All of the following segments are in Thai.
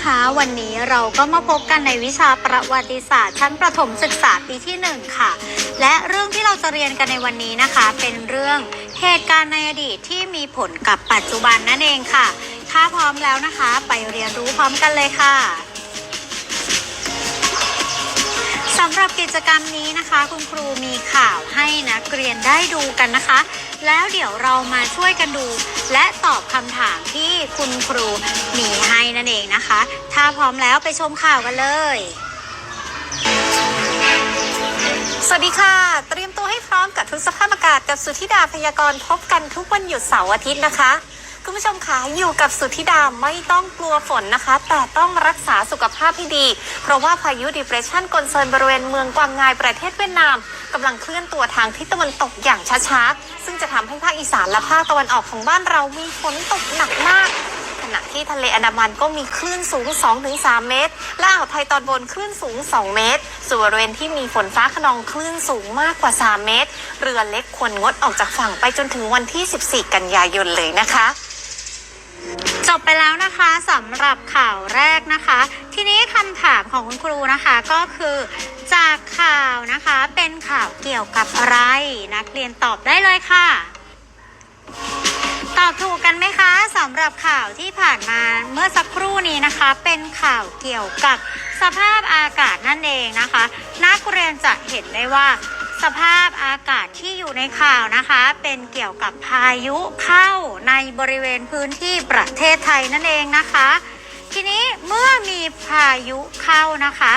นะคะ วันนี้เราก็มาพบกันในวิชาประวัติศาสตร์ ชั้นประถมศึกษาปีที่ 1 ค่ะ และเรื่องที่เราจะเรียนกันในวันนี้นะคะ เป็นเรื่องเหตุการณ์ในอดีตที่มีผลกับปัจจุบันนั่นเองค่ะ ถ้าพร้อมแล้วนะคะ ไปเรียนรู้พร้อมกันเลยค่ะสำหรับกิจกรรมนี้นะคะ คุณครูมีข่าวให้นักเรียนได้ดูกันนะคะ แล้วเดี๋ยวเรามาช่วยกันดู และตอบคำถามที่คุณครูมีให้นั่นเองนะคะ ถ้าพร้อมแล้วไปชมข่าวกันเลย สวัสดีค่ะ เตรียมตัวให้พร้อมกับทุกสภาพอากาศกับสุธิดาพยากรณ์พบกันทุกวันหยุดเสาร์อาทิตย์นะคะ คุณผู้ชมคะอยู่กับสุธิดาไม่ต้องกลัวฝนนะคะ แต่ต้องรักษาสุขภาพให้ดี เพราะว่าพายุ depression กลเซินบริเวณเมืองกวางงายประเทศเวียดนามกำลังเคลื่อนตัวทางทิศตะวันตกอย่างช้าๆ ซึ่งจะทำให้ภาคอีสานและภาคตะวันออกของบ้านเรามีฝนตกหนักมากขณะที่ทะเลอันดามันก็มีคลื่นสูง 2-3 เมตร และอ่าวไทยตอนบนคลื่นสูง 2 เมตร ส่วนบริเวณที่มีฝนฟ้าขนองคลื่นสูงมากกว่า 3 เมตร เรือเล็กควรงดออกจากฝั่งไปจนถึงวันที่ 14 กันยายนเลยนะคะ จบไปแล้วนะคะสำหรับข่าวแรกนะคะ ทีนี้คำถามของคุณครูนะคะก็คือ จากข่าวนะคะเป็นข่าวเกี่ยวกับอะไร นักเรียนตอบได้เลยค่ะ ตอบถูกกันไหมคะสำหรับข่าวที่ผ่านมาเมื่อสักครู่นี้นะคะ เป็นข่าวเกี่ยวกับสภาพอากาศนั่นเองนะคะ นักเรียนจะเห็นได้ว่า สภาพอากาศที่อยู่ในข่าวนะคะ เป็นเกี่ยวกับพายุเข้าในบริเวณพื้นที่ประเทศไทยนั่นเองนะคะ ทีนี้เมื่อมีพายุเข้านะคะ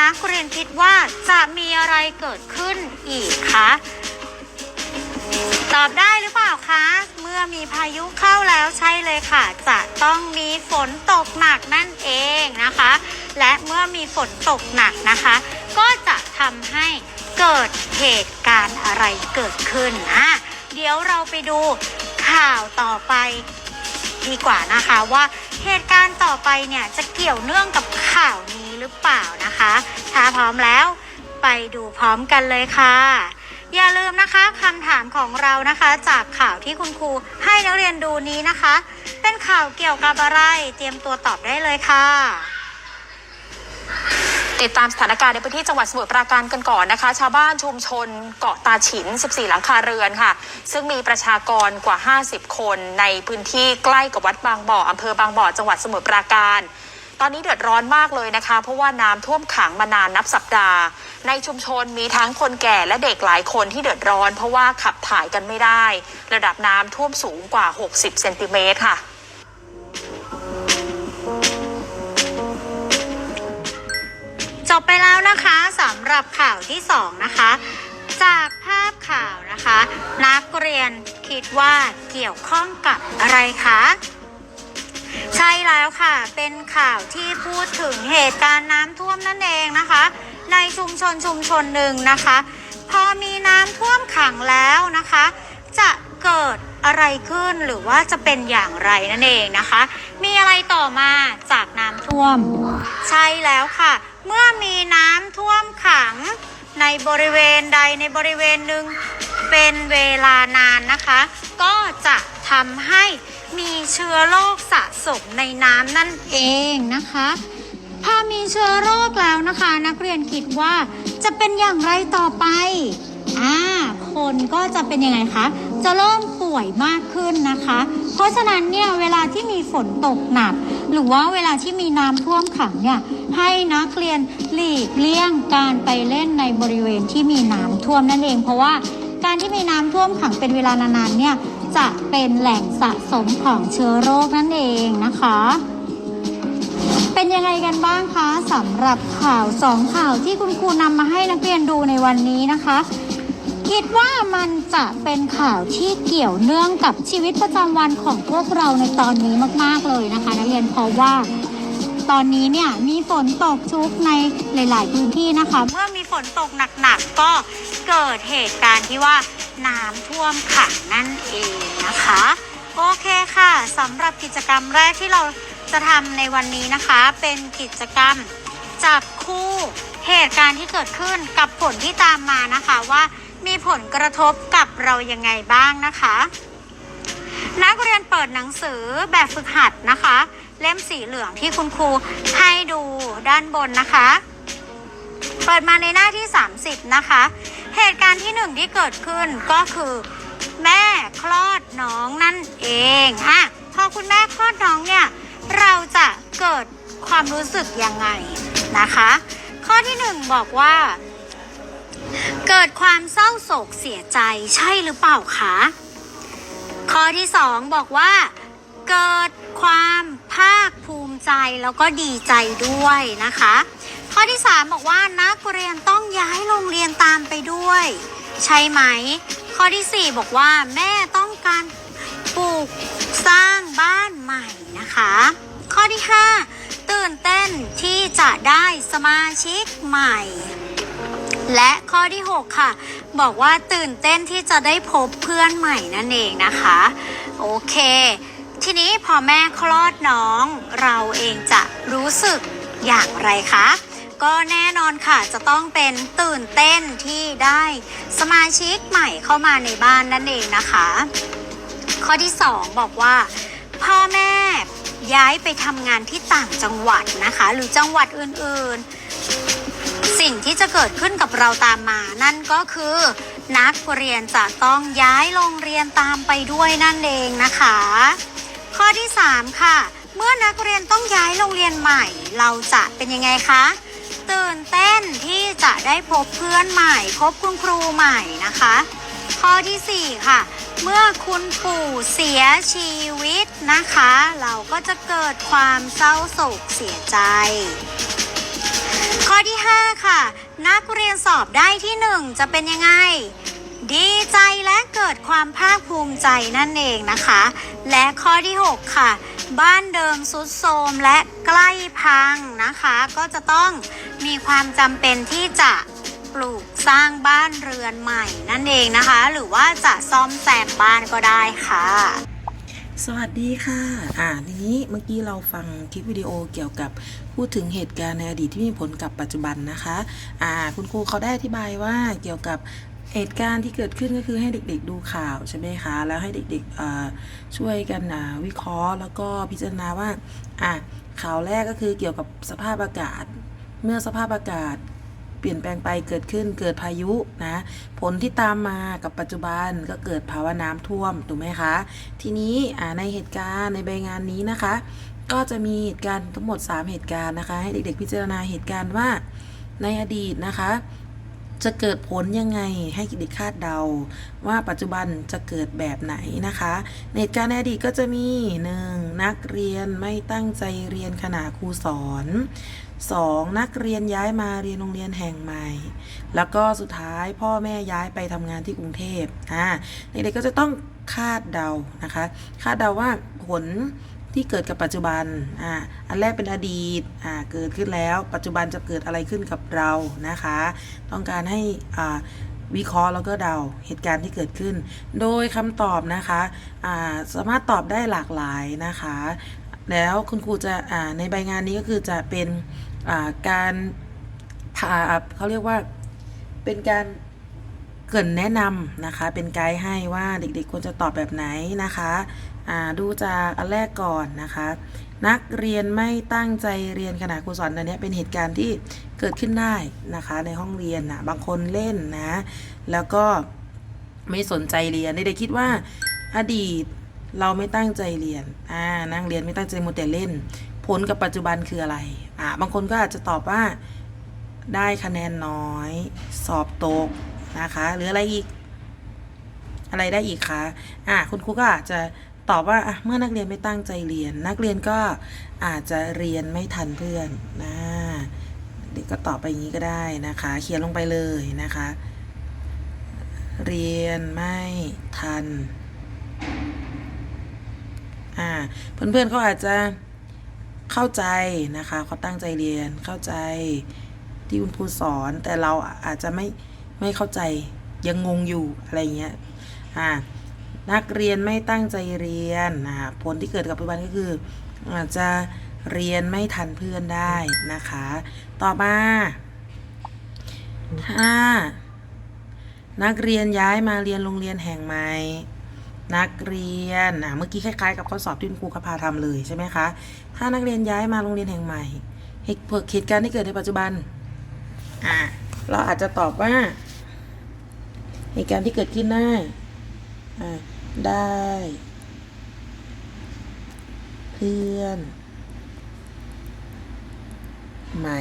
นักเรียนคิดว่าจะมีอะไรเกิดขึ้นอีกคะตอบได้หรือเปล่าคะ เมื่อมีพายุเข้าแล้วใช่เลยค่ะ จะต้องมีฝนตกหนักนั่นเองนะคะ และเมื่อมีฝนตกหนักนะคะ ก็จะทำให้ เกิดเหตุการณ์อะไรเกิดขึ้นอะเดี๋ยวเราไปดูข่าวต่อไปดีกว่านะคะว่าเหตุการณ์ต่อไปเนี่ยจะเกี่ยวเนื่องกับข่าวนี้หรือเปล่านะคะ ถ้าพร้อมแล้วไปดูพร้อมกันเลยค่ะ อย่าลืมนะคะคำถามของเรานะคะ จากข่าวที่คุณครูให้นักเรียนดูนี้นะคะ เป็นข่าวเกี่ยวกับอะไร เตรียมตัวตอบได้เลยค่ะ ติดตามสถานการณ์ในพื้นที่จังหวัดสมุทรปราการกันก่อนนะคะ ชาวบ้านชุมชนเกาะตาฉิน 14 หลังคาเรือนค่ะ ซึ่งมีประชากรกว่า 50 คนในพื้นที่ใกล้กับวัดบางบ่ออำเภอบางบ่อจังหวัดสมุทรปราการ ตอนนี้เดือดร้อนมากเลยนะคะ เพราะว่าน้ำท่วมขังมานานนับสัปดาห์ ในชุมชนมีทั้งคนแก่และเด็กหลายคนที่เดือดร้อน เพราะว่าขับถ่ายกันไม่ได้ ระดับน้ำท่วมสูงกว่า 60 เซนติเมตรค่ะ จบไปแล้วนะคะสำหรับข่าวที่สองนะคะ จากภาพข่าวนะคะ นักเรียนคิดว่าเกี่ยวข้องกับอะไรคะใช่แล้วค่ะ เป็นข่าวที่พูดถึงเหตุการณ์น้ำท่วมนั่นเองนะคะ ในชุมชนชุมชนหนึ่งนะคะ พอมีน้ำท่วมขังแล้วนะคะ จะเกิดอะไรขึ้นหรือว่าจะเป็นอย่างไรนั่นเองนะคะ มีอะไรต่อมาจากน้ำท่วม ใช่แล้วค่ะ เมื่อมีน้ำท่วมขังในบริเวณใดในบริเวณหนึ่งเป็นเวลานานนะคะ ก็จะทำให้มีเชื้อโรคสะสมในน้ำนั่นเองนะคะ พอมีเชื้อโรคแล้วนะคะ นักเรียนคิดว่าจะเป็นอย่างไรต่อไปอ่าคนก็จะเป็นยังไงคะจะเริ่มป่วยมากขึ้นนะคะ เพราะฉะนั้นเนี่ยเวลาที่มีฝนตกหนัก หรือว่าเวลาที่มีน้ำท่วมขังเนี่ยให้นักเรียนหลีกเลี่ยงการไปเล่นในบริเวณที่มีน้ำท่วมนั่นเอง เพราะว่าการที่มีน้ำท่วมขังเป็นเวลานานๆเนี่ยจะเป็นแหล่งสะสมของเชื้อโรคนั่นเองนะคะ เป็นยังไงกันบ้างคะสำหรับข่าวสองข่าวที่คุณครูนำมาให้นักเรียนดูในวันนี้นะคะ คิดว่ามันจะเป็นข่าวที่เกี่ยวเนื่องกับชีวิตประจำวันของพวกเราในตอนนี้มาก ๆ เลยนะคะนักเรียนเพราะว่าตอนนี้เนี่ยมีฝนตกชุกในหลาย ๆ พื้นที่นะคะ เมื่อมีฝนตกหนัก ๆ ก็เกิดเหตุการณ์ที่ว่าน้ำท่วมขังนั่นเองนะคะ โอเคค่ะสำหรับกิจกรรมแรกที่เราจะทำในวันนี้นะคะ เป็นกิจกรรมจับคู่เหตุการณ์ที่เกิดขึ้นกับผลที่ตามมานะคะว่า มีผลกระทบกับเรายังไงบ้างนะคะ นักเรียนเปิดหนังสือแบบฝึกหัดนะคะ เล่มสีเหลืองที่คุณครูให้ดูด้านบนนะคะ เปิดมาในหน้าที่ 30 นะคะ เหตุการณ์ที่หนึ่งที่เกิดขึ้นก็คือแม่คลอดน้องนั่นเองอะพอคุณแม่คลอดน้องเนี่ยเราจะเกิดความรู้สึกยังไงนะคะ ข้อที่หนึ่งบอกว่า เกิดความเศร้าโศกเสียใจใช่หรือเปล่าคะ ข้อที่สองบอกว่า เกิดความภาคภูมิใจแล้วก็ดีใจด้วยนะคะ ข้อที่สามบอกว่านักเรียนต้องย้ายโรงเรียนตามไปด้วย ใช่ไหม ข้อที่สี่บอกว่า แม่ต้องการปลูกสร้างบ้านใหม่นะคะ ข้อที่ห้าตื่นเต้นที่จะได้สมาชิกใหม่ และข้อที่ 6 ค่ะ บอกว่าตื่นเต้นที่จะได้พบเพื่อนใหม่นั่นเองนะคะ โอเค ทีนี้พอแม่คลอดน้อง เราเองจะรู้สึกอย่างไรคะก็แน่นอนค่ะจะต้องเป็นตื่นเต้นที่ได้สมาชิกใหม่เข้ามาในบ้านนั่นเองนะคะ ข้อที่ 2 บอกว่า พ่อแม่ย้ายไปทำงานที่ต่างจังหวัดนะคะ หรือจังหวัดอื่นๆ สิ่งที่จะเกิดขึ้นกับเราตามมา นั่นก็คือ นักเรียนจะต้องย้ายโรงเรียนตามไปด้วยนั่นเองนะคะ ข้อที่ 3 ค่ะ เมื่อนักเรียนต้องย้ายโรงเรียนใหม่ เราจะเป็นยังไงคะตื่นเต้นที่จะได้พบเพื่อนใหม่ พบคุณครูใหม่นะคะ ข้อที่ 4 ค่ะ เมื่อคุณปู่เสียชีวิตนะคะ เราก็จะเกิดความเศร้าโศกเสียใจ ข้อที่ 5 ค่ะ นักเรียนสอบได้ที่ 1 จะเป็นยังไง ดีใจและเกิดความภาคภูมิใจนั่นเองนะคะ และข้อที่ 6 ค่ะ บ้านเดิมสุดโทรมและใกล้พังนะคะ ก็จะต้องมีความจำเป็นที่จะปลูกสร้างบ้านเรือนใหม่นั่นเองนะคะ หรือว่าจะซ่อมแซมบ้านก็ได้ค่ะ สวัสดีค่ะ อ่าทีนี้เมื่อกี้เราฟังคลิปวิดีโอเกี่ยวกับ พูดถึงเหตุการณ์ในอดีตที่มีผลกับปัจจุบันนะคะอ่าคุณครูเขาได้อธิบายว่าเกี่ยวกับเหตุการณ์ที่เกิดขึ้นก็คือให้เด็กๆดูข่าวใช่ไหมคะ แล้วให้เด็กๆช่วยกันวิเคราะห์ แล้วก็พิจารณาว่าอ่าข่าวแรกก็คือเกี่ยวกับสภาพอากาศ เมื่อสภาพอากาศเปลี่ยนแปลงไปเกิดขึ้นเกิดพายุนะผลที่ตามมากับปัจจุบันก็เกิดภาวะน้ำท่วมถูกไหมคะ ทีนี้ในเหตุการณ์ในใบงานนี้นะคะก็จะมีเหตุการณ์ทั้งหมด 3 เหตุการณ์นะคะ ให้เด็กๆพิจารณาเหตุการณ์ว่าในอดีตนะคะ จะเกิดผลยังไงให้เด็กคาดเดา ว่าปัจจุบันจะเกิดแบบไหนนะคะเหตุการณ์ในอดีตก็จะมีหนึ่งนักเรียนไม่ตั้งใจเรียนขณะครูสอน 2. นักเรียนย้ายมาเรียนโรงเรียนแห่งใหม่ แล้วก็สุดท้ายพ่อแม่ย้ายไปทำงานที่กรุงเทพอ่าเด็กๆก็จะต้องคาดเดานะคะ คาดเดาว่าผล ที่เกิดกับปัจจุบันอ่าอันแรกเป็นอดีตอ่าเกิดขึ้นแล้ว ปัจจุบันจะเกิดอะไรขึ้นกับเรานะคะ ต้องการให้อ่าวิเคราะห์แล้วก็เดาเหตุการณ์ที่เกิดขึ้น โดยคำตอบนะคะอ่าสามารถตอบได้หลากหลายนะคะ แล้วคุณครูจะอ่าในใบงานนี้ก็คือจะเป็นอ่าการพาเขาเรียกว่าเป็นการเกินแนะนำนะคะ เป็นไกด์ให้ว่าเด็กๆควรจะตอบแบบไหนนะคะ ดูจากอันแรกก่อนนะคะ นักเรียนไม่ตั้งใจเรียนขณะครูสอนอันนี้เป็นเหตุการณ์ที่เกิดขึ้นได้นะคะ ในห้องเรียนนะบางคนเล่นนะ แล้วก็ไม่สนใจเรียนเด็กๆคิดว่าอดีตเราไม่ตั้งใจเรียนอ่านั่งเรียนไม่ตั้งใจมัวแต่เล่น ผลกับปัจจุบันคืออะไรอ่าบางคนก็อาจจะตอบว่าได้คะแนนน้อย สอบตกนะคะ หรืออะไรอีก อะไรได้อีกคะอ่าคุณครูก็อาจจะ ตอบว่าเมื่อนักเรียนไม่ตั้งใจเรียน นักเรียนก็อาจจะเรียนไม่ทันเพื่อนนะเด็กก็ตอบไปอย่างนี้ก็ได้นะคะ เขียนลงไปเลยนะคะ เรียนไม่ทันอ่าเพื่อนๆเขาอาจจะเข้าใจนะคะเขาตั้งใจเรียนเข้าใจที่คุณครูสอน แต่เราอาจจะไม่ไม่เข้าใจยังงงอยู่อะไรเงี้ยอ่า นักเรียนไม่ตั้งใจเรียนนะผลที่เกิดกับปัจจุบันก็คืออาจจะเรียนไม่ทันเพื่อนได้นะคะ ต่อมาถ้านักเรียนย้ายมาเรียนโรงเรียนแห่งใหม่นักเรียนอะเมื่อกี้คล้ายๆ กับข้อสอบที่คุณครูเขาพาทำเลยใช่ไหมคะ ถ้านักเรียนย้ายมาโรงเรียนแห่งใหม่เหตุเหตุการณ์ที่เกิดในปัจจุบันอะเราอาจจะตอบว่า เหตุการณ์ที่เกิดขึ้นได้อะ ได้ เพื่อน ใหม่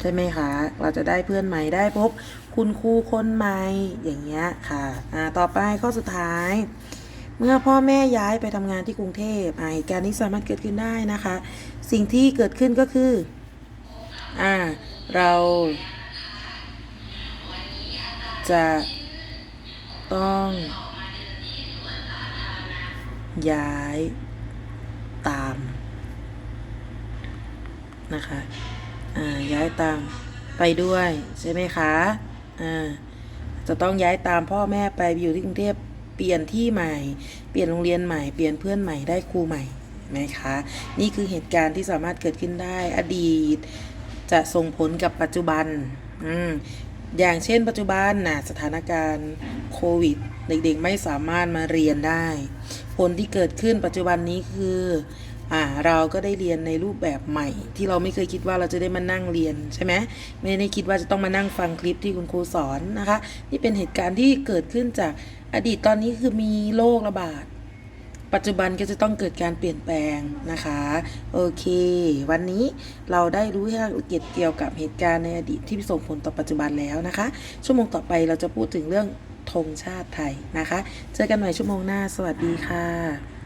ใช่ไหมคะ เราจะได้เพื่อนใหม่ได้พบ คุณครูคนใหม่ อย่างเงี้ยค่ะอ่าต่อไปข้อสุดท้าย เมื่อพ่อแม่ย้ายไปทำงานที่กรุงเทพอ่าเหตุการณ์นี้สามารถเกิดขึ้นได้นะคะ สิ่งที่เกิดขึ้นก็คืออ่าเราจะ ต้อง ย้าย ตาม นะคะ อ่า ย้ายตาม ไปด้วย ใช่ไหมคะ อ่า จะต้องย้ายตามพ่อแม่ไปอยู่ที่กรุงเทพเปลี่ยนที่ใหม่ เปลี่ยนโรงเรียนใหม่ เปลี่ยนเพื่อนใหม่ ได้ครูใหม่ไหมคะ นี่คือเหตุการณ์ที่สามารถเกิดขึ้นได้ อดีตจะส่งผลกับปัจจุบัน อืม อย่างเช่นปัจจุบันนะสถานการณ์โควิด เด็กๆไม่สามารถมาเรียนได้ ผลที่เกิดขึ้นปัจจุบันนี้คืออ่าเราก็ได้เรียนในรูปแบบใหม่ ที่เราไม่เคยคิดว่าเราจะได้มานั่งเรียนใช่ไหมไม่ได้คิดว่าจะต้องมานั่งฟังคลิปที่คุณครูสอนนะคะ นี่เป็นเหตุการณ์ที่เกิดขึ้นจากอดีตตอนนี้คือมีโรคระบาด ปัจจุบันก็จะต้องเกิดการเปลี่ยนแปลงนะคะ โอเค วันนี้เราได้รู้ให้เอียดเกี่ยวกับเหตุการณ์ในอดีตที่ส่งผลต่อปัจจุบันแล้วนะคะ ชั่วโมงต่อไปเราจะพูดถึงเรื่องธงชาติไทยนะคะ เจอกันใหม่ชั่วโมงหน้า สวัสดีค่ะ